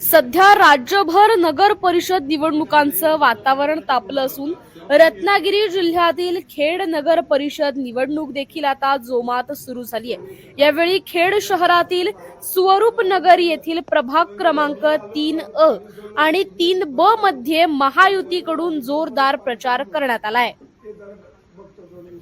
सध्या राज्यभर नगर परिषद निवडणुकांचं वातावरण तापलं असून रत्नागिरी जिल्ह्यातील खेड नगर परिषद निवडणूक देखील आता जोमात सुरू झाली आहे. यावेळी खेड शहरातील स्वरूप नगर येथील प्रभाग क्रमांक तीन अ आणि तीन ब मध्ये महायुतीकडून जोरदार प्रचार करण्यात आलाय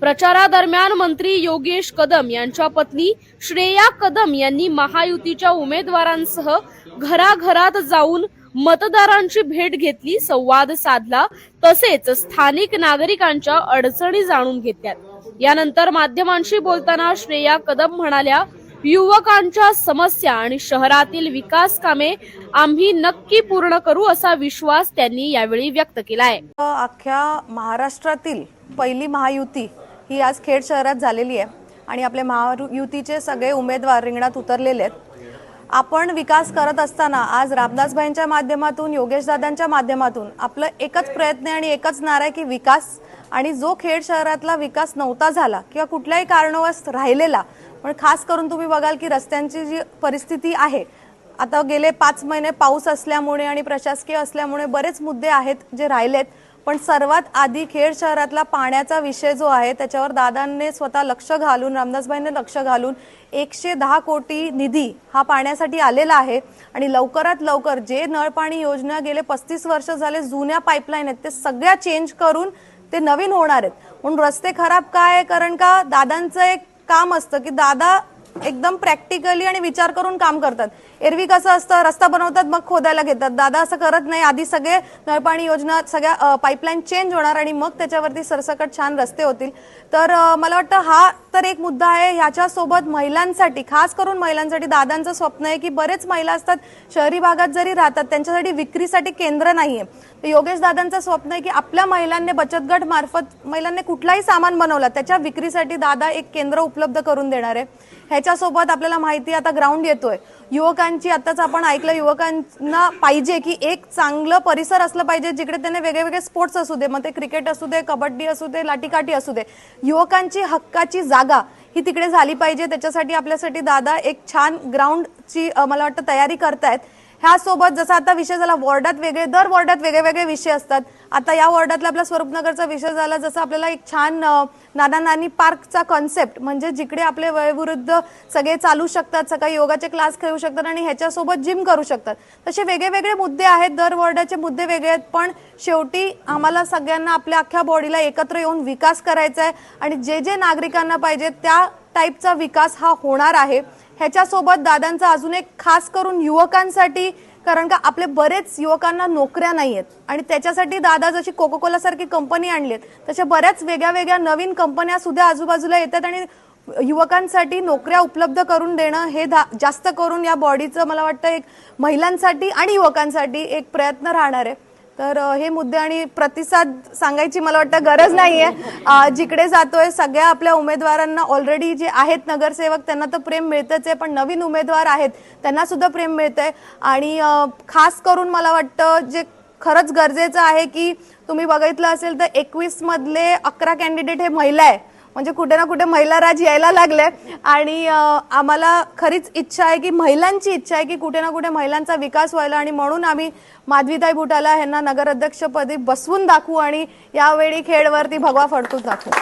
प्रचारादरम्यान मंत्री योगेश कदम यांच्या पत्नी श्रेया कदम यांनी महायुतीच्या उमेदवारांसह घराघरात जाऊन मतदारांची भेट घेतली संवाद साधला. तसेच स्थानिक नागरिकांच्या अडचणी जाणून घेतल्या यानंतर माध्यमांशी बोलताना श्रेया कदम म्हणाल्या युवकांच्या समस्या आणि शहरातील विकास कामे आम्ही नक्की पूर्ण करू असा विश्वास त्यांनी यावेळी व्यक्त केला आहे अख्ख्या महाराष्ट्रातील पहिली महायुती ही आज खेड शहरात झालेली आहे आणि आपल्या महायुतीचे सगळे उमेदवार रिंगणात उतरलेले आहेत. आपण विकास करत असताना आज रामदासभाईंच्या माध्यमातून योगेशदादांच्या माध्यमातून आपलं एकच प्रयत्न आणि एकच नारा आहे की विकास. आणि जो खेड शहरातला विकास नव्हता झाला किंवा कुठल्याही कारणावश राहिलेला पण खास करून तुम्ही बघाल की रस्त्यांची जी परिस्थिती आहे आता गेले पाच महिने पाऊस असल्यामुळे आणि प्रशासकीय असल्यामुळे बरेच मुद्दे आहेत जे राहिलेत पण सर्वात आधी खेड शहरातला पाण्याचा विषय जो आहे त्याच्यावर दादांनी स्वतः लक्ष घालून रामदासभाईंनी लक्ष घालून एकशे दहा कोटी निधी हा पाण्यासाठी आलेला आहे आणि लवकरात लवकर जे नळपाणी योजना गेले पस्तीस वर्ष झाले जुन्या पाईपलाईन आहेत ते सगळ्या चेंज करून ते नवीन होणार आहेत म्हणून रस्ते खराब काय आहे? कारण का दादांचं एक काम असतं की दादा एकदम प्रॅक्टिकली आणि विचार करून काम करतात. एरवी कसं असतं रस्ता बनवतात मग खोदायला घेतात. दादा असं करत नाही. आधी सगळे नळपाणी योजना सगळ्या पाईपलाईन चेंज होणार आणि मग त्याच्यावरती सरसकट छान रस्ते होतील. तर मला वाटतं हा तर एक मुद्दा आहे ह्याच्यासोबत महिलांसाठी खास करून महिलांसाठी दादांचं स्वप्न आहे की बरेच महिला असतात शहरी भागात जरी राहतात त्यांच्यासाठी विक्रीसाठी केंद्र नाहीये. तर योगेश दादांचं स्वप्न आहे की आपल्या महिलांनी बचत गट मार्फत महिलांनी कुठलाही सामान बनवलं त्याच्या विक्रीसाठी दादा एक केंद्र उपलब्ध करून देणार आहे. ह्याच्यासोबत आपल्याला माहिती आता ग्राउंड येतोय. युवकांची आताच आपण ऐकलं युवकांना पाहिजे की एक चांगलं परिसर असलं पाहिजे जिकडे त्यांना वेगळे स्पोर्ट्स असू दे मग ते क्रिकेट असू दे कबड्डी असू दे लाठीकाठी असू दे युवकांची हक्काची जागा ही तिकडे झाली पाहिजे. त्याच्यासाठी आपल्यासाठी दादा एक छान ग्राउंडची मला वाटतं तयारी करतायत. ह्यासोबत जसं आता विषय झाला वॉर्डात वेगळे दर वॉर्डात वेगळे वेगळे विषय असतात. आता या वॉर्डातला आपला स्वरूपनगरचा विषय झाला जसं आपल्याला एक छान नाना नानी पार्कचा कॉन्सेप्ट म्हणजे जिकडे आपले वयोवृद्ध सगळे चालू शकतात सकाळी योगाचे क्लास खेळू शकतात आणि ह्याच्यासोबत जिम करू शकतात. तसे वेगळे वेगळे मुद्दे आहेत दर वॉर्डाचे मुद्दे वेगळे आहेत पण शेवटी आम्हाला सगळ्यांना आपल्या अख्ख्या बॉडीला एकत्र येऊन विकास करायचा आहे आणि जे जे नागरिकांना पाहिजे त्या टाईपचा विकास हा होणार आहे. ह्याच्यासोबत दादांचा अजून एक खास करून युवकांसाठी कारण का आपले बरेच युवकांना नोकऱ्या नाही आहेत आणि त्याच्यासाठी दादा जशी कोको कोला सारखी कंपनी आणली आहेत तशा बऱ्याच वेगळ्या वेगळ्या नवीन कंपन्या सुद्धा आजूबाजूला येतात आणि युवकांसाठी नोकऱ्या उपलब्ध करून देणं हे धा- जास्त करून या बॉडीचं मला वाटतं एक महिलांसाठी आणि युवकांसाठी एक प्रयत्न राहणार आहे. तर हे मुद्दे आणि प्रतिसाद सांगायची मला वाटतं गरज नाहीये. आहे जिकडे जातोय सगळ्या आपल्या उमेदवारांना ऑलरेडी जे आहेत नगरसेवक त्यांना तर प्रेम मिळतच आहे पण नवीन उमेदवार आहेत त्यांना सुद्धा प्रेम मिळतंय. आणि खास करून मला वाटतं जे खरंच गरजेचं आहे की तुम्ही बघितलं असेल तर एकवीस मधले अकरा कॅन्डिडेट हे महिला आहे. म्हणजे कुठे ना कुठे महिला राज यायला लागले आणि आम्हाला खरीच इच्छा आहे की महिलांची इच्छा आहे की कुठे ना कुठे महिलांचा विकास व्हायला. आणि म्हणून आम्ही माधवीताई बुटाला यांना नगराध्यक्षपदी बसवून दाखवू आणि यावेळी खेळवरती भगवा फडकून दाखवू.